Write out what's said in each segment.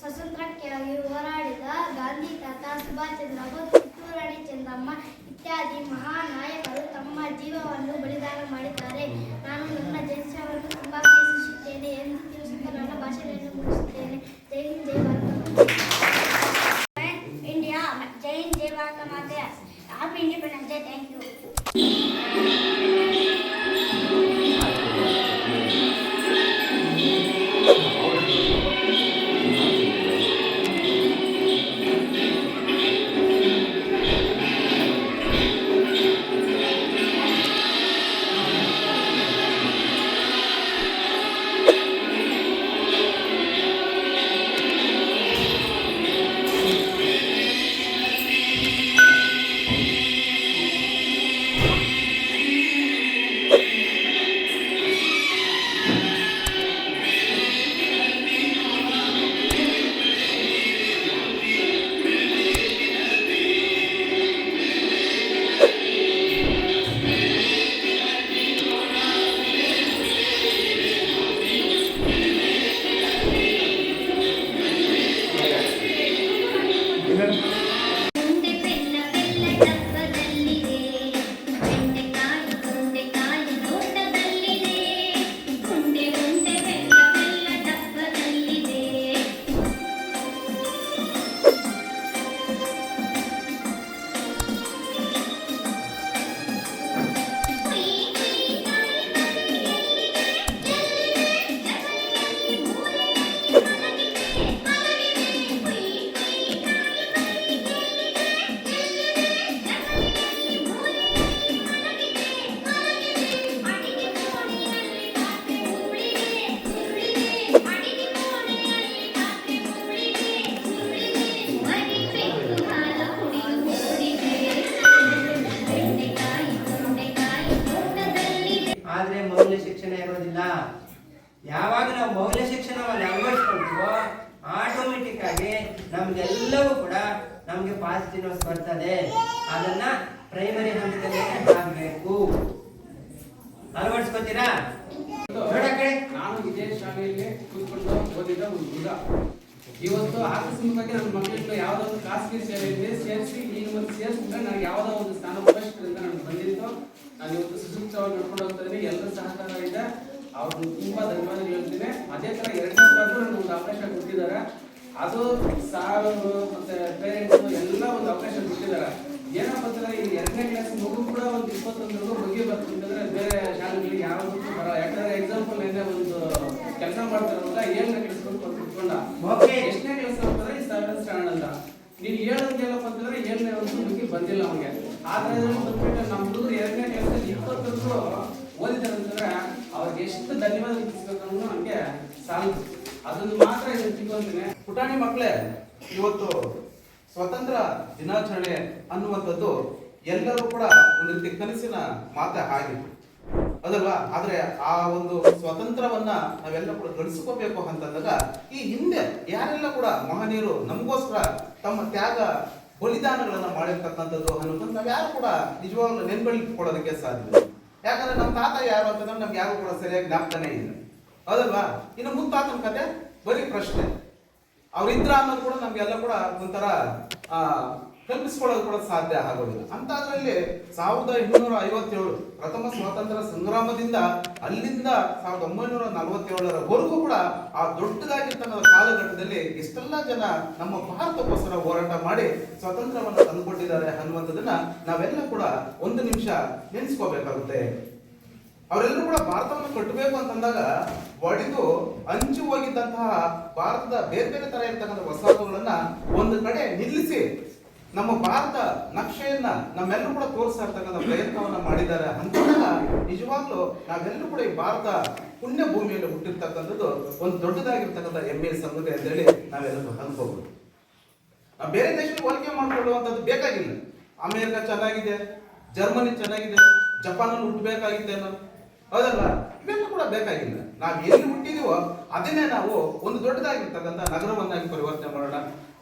ಸ್ವಾತಂತ್ರ್ಯಕ್ಕಾಗಿ ಹೋರಾಡಿದ ಗಾಂಧಿ ತಾತ ಸುಭಾಷ್ ಚಂದ್ರ ಬೋಸ್ ಕಿತ್ತೂರು ರಾಣಿ ಚೆನ್ನಮ್ಮ ಇತ್ಯಾದಿ ಮಹಾನ್ ನಾಯಕರು ತಮ್ಮ ಜೀವವನ್ನು ಬಲಿದಾನ ಮಾಡಿದ್ದಾರೆ. ನಾನು ನನ್ನ ದೇಶವನ್ನು ತುಂಬಾ ನಮ್ಗೆಲ್ಲವೂ ಕೂಡ ನಮ್ಗೆ ಪಾಸಿಟಿವ್ಸ್ ಬರ್ತದೆ. ಅದನ್ನ ಪ್ರೈಮರಿ ಹಂತದಲ್ಲಿ ಆಗ್ಬೇಕು. ಅಳವಡಿಸ್ಕೊತೀರಾ? ನಾನು ಇದೇ ಶಾಲೆಯಲ್ಲಿ ಕೂತ್ಕೊಂಡು ಓದಿದ ಒಂದು ಹುಡುಗ. ಇವತ್ತು ಆಕಸ್ಮಿಕವಾಗಿ ನನ್ನ ಮಕ್ಕಳನ್ನ ಯಾವುದೋ ಒಂದು ಖಾಸಗಿ ಶಾಲೆಯಲ್ಲಿ ಸೇರಿಸಿ ನೀನು ಒಂದು ಸೇರಿಸಿದ್ರೆ ನನಗೆ ಯಾವುದೋ ಒಂದು ಸ್ಥಾನ ಫಸ್ಟ್ರಿಂದ ನನಗೆ ಬಂದಿತ್ತು. ನಾನು ಇವತ್ತು ಸುಸೂಕ್ತವಾಗಿ ನಡ್ಕೊಂಡು ಹೋಗ್ತಾ ಎಲ್ಲ ಎಲ್ಲರ ಸಹಕಾರ ಇದೆ. ಅವ್ರನ್ನ ತುಂಬಾ ಧನ್ಯವಾದ ಹೇಳ್ತೀನಿ. ಅದೇ ತರ ಎರಡನೇ ಒಂದು ಅವಕಾಶ ಕೊಟ್ಟಿದ್ದಾರೆ. ಅದು ಸಾರು ಮತ್ತೆ ಪೇರೆಂಟ್ಸ್ ಎಲ್ಲ ಒಂದು ಅವಕಾಶ ಕೊಟ್ಟಿದ್ದಾರೆ. ಏನಪ್ಪ ಅಂದ್ರೆ ಈ ಎರಡನೇ ಕ್ಲಾಸ್ ಮಗು ಕೂಡ ಒಂದು ಇಪ್ಪತ್ತೊಂದು ಮುಗಿ ಅಂತಂದ್ರೆ ಬೇರೆ ಶಾಲೆಗಳಿಗೆ ಯಾವುದಕ್ಕೂ ಬರ ಯಾಕಂದ್ರೆ ಎಕ್ಸಾಂಪಲ್ ಏನೇ ಒಂದು ಕೆಲಸ ಮಾಡ್ತಾರಲ್ಲ ಏಳನೇ ಕ್ಲಾಸ್ ಕುತ್ಕೊಂಡ. Okay. ಎಷ್ಟನೇ ಕ್ಲಾಸ್ ಅಂತಂದ್ರೆ ಈ ಸೆವೆಂತ್ ಸ್ಟ್ಯಾಂಡರ್ಡ್ ಅಂತ ನೀನ್ ಹೇಳೋದು ಏನಪ್ಪ ಅಂತಂದ್ರೆ ಏಳನೇ ಒಂದು ಮುಗಿ ಬಂದಿಲ್ಲ ಅವ್ನಿಗೆ. ಆದ್ರೆ ಬಂದ್ಬಿಟ್ಟು ನಮ್ಮ ಹುಡುಗರು ಎರಡನೇ ಕ್ಲಾಸಲ್ಲಿ ಇಪ್ಪತ್ತೊಂದು ಓದಿದಾರೆ ಅಂತಂದ್ರೆ ಅವ್ರಿಗೆ ಎಷ್ಟು ಧನ್ಯವಾದ ತಿಳಿಸ್ಬೇಕು ಅನ್ನೋದು ನಮ್ಗೆ ಸಾಲದು ಅದನ್ನು ಮಾತ್ರ ತಿಳ್ಕೊಂತೀನಿ ಪುಟಾಣಿ ಮಕ್ಕಳೇ, ಇವತ್ತು ಸ್ವತಂತ್ರ ದಿನಾಚರಣೆ ಅನ್ನುವಂಥದ್ದು ಎಲ್ಲರೂ ಕೂಡ ಒಂದು ರೀತಿ ಕನಸಿನ ಮಾತೆ ಆಗಿತ್ತು. ಅದಲ್ವಾ? ಆದ್ರೆ ಆ ಒಂದು ಸ್ವತಂತ್ರವನ್ನ ನಾವೆಲ್ಲ ಕೂಡ ಗಳಿಸ್ಕೋಬೇಕು ಅಂತಂದಾಗ ಈ ಹಿಂದೆ ಯಾರೆಲ್ಲ ಕೂಡ ಮಹನೀಯರು ನಮಗೋಸ್ಕರ ತಮ್ಮ ತ್ಯಾಗ, ಬಲಿದಾನಗಳನ್ನ ಮಾಡಿರ್ತಕ್ಕಂಥದ್ದು ಅನ್ನೋದನ್ನ ನಾವು ಯಾರು ಕೂಡ ನಿಜವಾಗ್ಲೂ ನೆನ್ಪಳಿಟ್ಕೊಳ್ಳೋದಕ್ಕೆ ಸಾಧ್ಯ. ಯಾಕಂದ್ರೆ ನಮ್ಮ ತಾತ ಯಾರು ಅಂತಂದ್ರೆ ನಮ್ಗೆ ಯಾರು ಕೂಡ ಸರಿಯಾಗಿ ಜ್ಞಾಪಕನೇ ಇಲ್ಲ. ಹೌದಲ್ವಾ? ಇನ್ನು ಮುಂತಾತನ ಕತೆ, ಬರೀ ಪ್ರಶ್ನೆ. ಅವರಿದ್ರ ಅನ್ನೋದು ಕೂಡ ನಮ್ಗೆಲ್ಲ ಕೂಡ ಒಂಥರ ಕಲ್ಪಿಸ್ಕೊಳ್ಳೋದು ಕೂಡ ಸಾಧ್ಯ ಆಗೋದಿಲ್ಲ. ಅಂತದ್ರಲ್ಲಿ ಸಾವಿರದ ಇನ್ನೂರ ಐವತ್ತೇಳು ಪ್ರಥಮ ಸ್ವಾತಂತ್ರ್ಯ ಸಂಗ್ರಾಮದಿಂದ ಅಲ್ಲಿಂದ ಸಾವಿರದ ಒಂಬೈನೂರ ನಲವತ್ತೇಳರವರೆಗೂ ಕೂಡ ಆ ದೊಡ್ಡದಾಗಿರ್ತಕ್ಕಂಥ ಕಾಲಘಟ್ಟದಲ್ಲಿ ಎಷ್ಟೆಲ್ಲ ಜನ ನಮ್ಮ ಭಾರತಕ್ಕೋಸ್ಕರ ಹೋರಾಟ ಮಾಡಿ ಸ್ವಾತಂತ್ರ್ಯವನ್ನು ತಂದುಕೊಟ್ಟಿದ್ದಾರೆ ಅನ್ನುವಂಥದ್ದನ್ನ ನಾವೆಲ್ಲ ಕೂಡ ಒಂದು ನಿಮಿಷ ನೆನೆಸ್ಕೋಬೇಕಾಗುತ್ತೆ. ಅವರೆಲ್ಲರೂ ಕೂಡ ಭಾರತವನ್ನು ಕಟ್ಟಬೇಕು ಅಂತಂದಾಗ ಒಡೆದು ಹಂಚು ಹೋಗಿದ್ದಂತಹ ಭಾರತದ ಬೇರೆ ಬೇರೆ ತರ ಇರ್ತಕ್ಕಂಥ ವಸಾಹತುಗಳನ್ನ ಒಂದು ಕಡೆ ನಿಲ್ಲಿಸಿ ನಮ್ಮ ಭಾರತ ನಕ್ಷೆಯನ್ನ ನಮ್ಮೆಲ್ಲರೂ ಕೂಡ ತೋರಿಸ್ತಾ ಇರ್ತಕ್ಕಂಥ ಪ್ರಯತ್ನವನ್ನ ಮಾಡಿದ್ದಾರೆ ಅಂತಂದಾಗ ನಿಜವಾಗ್ಲೂ ನಾವೆಲ್ಲರೂ ಕೂಡ ಈ ಭಾರತ ಪುಣ್ಯ ಭೂಮಿಯಲ್ಲಿ ಹುಟ್ಟಿರ್ತಕ್ಕಂಥದ್ದು ಒಂದು ದೊಡ್ಡದಾಗಿರ್ತಕ್ಕಂಥ ಹೆಮ್ಮೆಯ ಸಂಗತಿ ಅಂತೇಳಿ ನಾವೆಲ್ಲರೂ ಅನ್ಕೋಬಹುದು ನಾವು ಬೇರೆ ದೇಶಕ್ಕೆ ಹೋಲಿಕೆ ಮಾಡ್ಕೊಳ್ಳುವಂಥದ್ದು ಬೇಕಾಗಿಲ್ಲ. ಅಮೆರಿಕ ಚೆನ್ನಾಗಿದೆ, ಜರ್ಮನಿ ಚೆನ್ನಾಗಿದೆ ಜಪಾನಲ್ಲಿ ಹುಟ್ಟಬೇಕಾಗಿತ್ತೇನೋ ಹೌದಲ್ಲ ಇವೆಲ್ಲ ಕೂಡ ಬೇಕಾಗಿಲ್ಲ. ನಾವು ಎಲ್ಲಿ ಹುಟ್ಟಿದೀವೋ ಅದನ್ನೇ ನಾವು ಒಂದು ದೊಡ್ಡದಾಗಿರ್ತಕ್ಕಂಥ ನಗರವನ್ನಾಗಿ ಪರಿವರ್ತನೆ ಮಾಡೋಣ,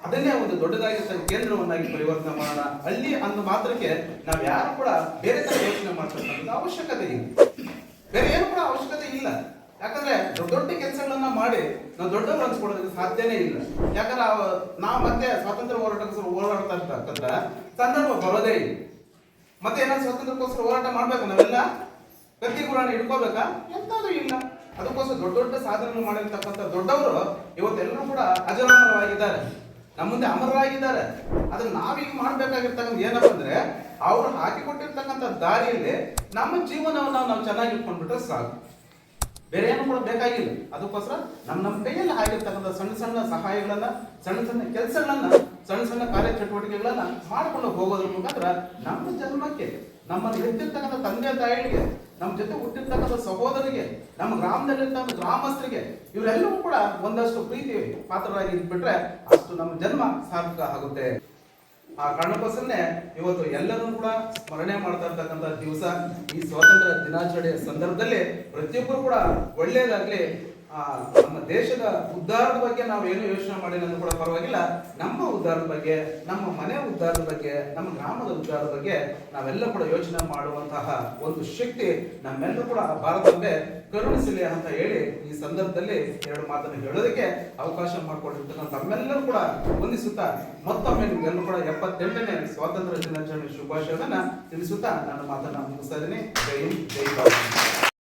ಅದನ್ನೇ ಒಂದು ದೊಡ್ಡದಾಗಿರ್ತಕ್ಕಂಥ ಕೇಂದ್ರವನ್ನಾಗಿ ಪರಿವರ್ತನೆ ಮಾಡೋಣ. ಅಲ್ಲಿ ಅಂದ ಮಾತ್ರಕ್ಕೆ ನಾವು ಯಾರು ಕೂಡ ಬೇರೆ ತರ ಯೋಚನೆ ಮಾಡ್ತಕ್ಕಂಥದ್ದು ಅವಶ್ಯಕತೆ ಇಲ್ಲ. ಬೇರೆ ಏನು ಕೂಡ ಅವಶ್ಯಕತೆ ಇಲ್ಲ. ಯಾಕಂದ್ರೆ ದೊಡ್ಡ ದೊಡ್ಡ ಕೆಲಸಗಳನ್ನ ಮಾಡಿ ನಾವು ದೊಡ್ಡವ್ರು ಅನ್ಸ್ಕೊಳ್ಳೋದಕ್ಕೆ ಸಾಧ್ಯನೇ ಇಲ್ಲ. ಯಾಕಂದ್ರೆ ನಾವು ಮತ್ತೆ ಸ್ವಾತಂತ್ರ್ಯ ಹೋರಾಟಕ್ಕೋಸ್ಕರ ಹೋರಾಡ್ತಾ ಇರ್ತಕ್ಕಂಥ ಸಂದರ್ಭ ಬರೋದೇ ಇಲ್ಲ. ಮತ್ತೆ ಏನಾದ್ರು ಸ್ವಾತಂತ್ರ್ಯಕ್ಕೋಸ್ಕರ ಹೋರಾಟ ಮಾಡ್ಬೇಕು ನಾವೆಲ್ಲ? ಕತ್ತಿ ಗುರಾಣಿ ಹಿಡ್ಕೋಬೇಕಾ ಎಂತಾದ್ರೂ ಇಲ್ಲ. ಅದಕ್ಕೋಸ್ಕರ ದೊಡ್ಡ ದೊಡ್ಡ ಸಾಧನೆ ಮಾಡಿರ್ತಕ್ಕಂಥ ದೊಡ್ಡವರು ಇವತ್ತೆಲ್ಲರೂ ಕೂಡ ಅಜರಾಮರವಾಗಿದ್ದಾರೆ. ನಮ್ಮ ಮುಂದೆ ಅಮರರಾಗಿದ್ದಾರೆ. ಅದನ್ನ ನಾವೀಗ ಮಾಡ್ಬೇಕಾಗಿರ್ತಕ್ಕಂಥ ಏನಪ್ಪ ಅಂದ್ರೆ, ಅವ್ರು ಹಾಕಿಕೊಟ್ಟಿರ್ತಕ್ಕಂಥ ದಾರಿಯಲ್ಲಿ ನಮ್ಮ ಜೀವನವನ್ನು ನಾವು ಚೆನ್ನಾಗಿ ಇಟ್ಕೊಂಡ್ಬಿಟ್ರೆ ಸಾಕು. ಬೇರೆ ಏನು ಕೂಡ ಬೇಕಾಗಿಲ್ಲ. ಅದಕ್ಕೋಸ್ಕರ ನಮ್ಮ ನಮ್ಮ ಕೈಯಲ್ಲಿ ಆಗಿರ್ತಕ್ಕಂಥ ಸಣ್ಣ ಸಣ್ಣ ಸಹಾಯಗಳನ್ನ, ಸಣ್ಣ ಸಣ್ಣ ಕೆಲಸಗಳನ್ನ, ಸಣ್ಣ ಸಣ್ಣ ಕಾರ್ಯ ಚಟುವಟಿಕೆಗಳನ್ನ ಮಾಡ್ಕೊಂಡು ಹೋಗೋದ್ರ ಮುಖಾಂತರ ನಮ್ಮ ಜನ್ಮಕ್ಕೆ ನಮ್ಮ ಹೆತ್ತಿರ್ತಕ್ಕಂಥ ತಂದೆ ತಾಯಿಗಳಿಗೆ ನಮ್ಮ ಜೊತೆ ಹುಟ್ಟಿರ್ತಕ್ಕಂಥ ಸಹೋದರಿಗೆ ನಮ್ಮ ಗ್ರಾಮದಲ್ಲಿರ್ತಕ್ಕಂಥ ಗ್ರಾಮಸ್ಥರಿಗೆ ಇವರೆಲ್ಲವೂ ಕೂಡ ಒಂದಷ್ಟು ಪ್ರೀತಿ ಪಾತ್ರರಾಗಿ ಇದ್ಬಿಟ್ರೆ ಅಷ್ಟು ನಮ್ಮ ಜನ್ಮ ಸಾರ್ಥಕ ಆಗುತ್ತೆ. ಆ ಕಾರಣಕ್ಕೋಸ್ಕರನೇ ಇವತ್ತು ಎಲ್ಲರೂ ಕೂಡ ಸ್ಮರಣೆ ಮಾಡ್ತಾ ಇರ್ತಕ್ಕಂಥ ದಿವಸ ಈ ಸ್ವಾತಂತ್ರ್ಯ ದಿನಾಚರಣೆಯ ಸಂದರ್ಭದಲ್ಲಿ ಪ್ರತಿಯೊಬ್ಬರು ಕೂಡ ಒಳ್ಳೇದಾಗ್ಲಿ ಆ, ನಮ್ಮ ದೇಶದ ಉದ್ಧಾರದ ಬಗ್ಗೆ ನಾವು ಏನು ಯೋಚನೆ ಮಾಡಿಲ್ಲ ಅಂದ್ರೂ ಕೂಡ ಪರವಾಗಿಲ್ಲ. ನಮ್ಮ ಉದ್ಧಾರದ ಬಗ್ಗೆ, ನಮ್ಮ ಮನೆ ಉದ್ಧಾರದ ಬಗ್ಗೆ, ನಮ್ಮ ಗ್ರಾಮದ ಉದ್ಧಾರದ ಬಗ್ಗೆ ನಾವೆಲ್ಲ ಕೂಡ ಯೋಚನೆ ಮಾಡುವಂತಹ ಒಂದು ಶಕ್ತಿ ನಮ್ಮೆಲ್ಲರೂ ಕೂಡ ಭಾರತವೇ ಕರುಣಿಸಲಿ ಅಂತ ಹೇಳಿ ಈ ಸಂದರ್ಭದಲ್ಲಿ ಎರಡು ಮಾತನ್ನು ಹೇಳೋದಕ್ಕೆ ಅವಕಾಶ ಮಾಡಿಕೊಂಡಿರ್ತಕ್ಕಂಥ ತಮ್ಮೆಲ್ಲರೂ ಕೂಡ ವಂದಿಸುತ್ತಾ ಮತ್ತೊಮ್ಮೆ ನಿಮ್ಗೆಲ್ಲರೂ ಕೂಡ ಎಪ್ಪತ್ತೆಂಟನೇ ಸ್ವಾತಂತ್ರ್ಯ ದಿನಾಚರಣೆ ಶುಭಾಶಯವನ್ನು ತಿಳಿಸುತ್ತಾ ನನ್ನ ಮಾತನ್ನು ಮುಗಿಸ್ತಾ ಇದ್ದೀನಿ. ಜೈ ಜೈ ಭಾರತ್.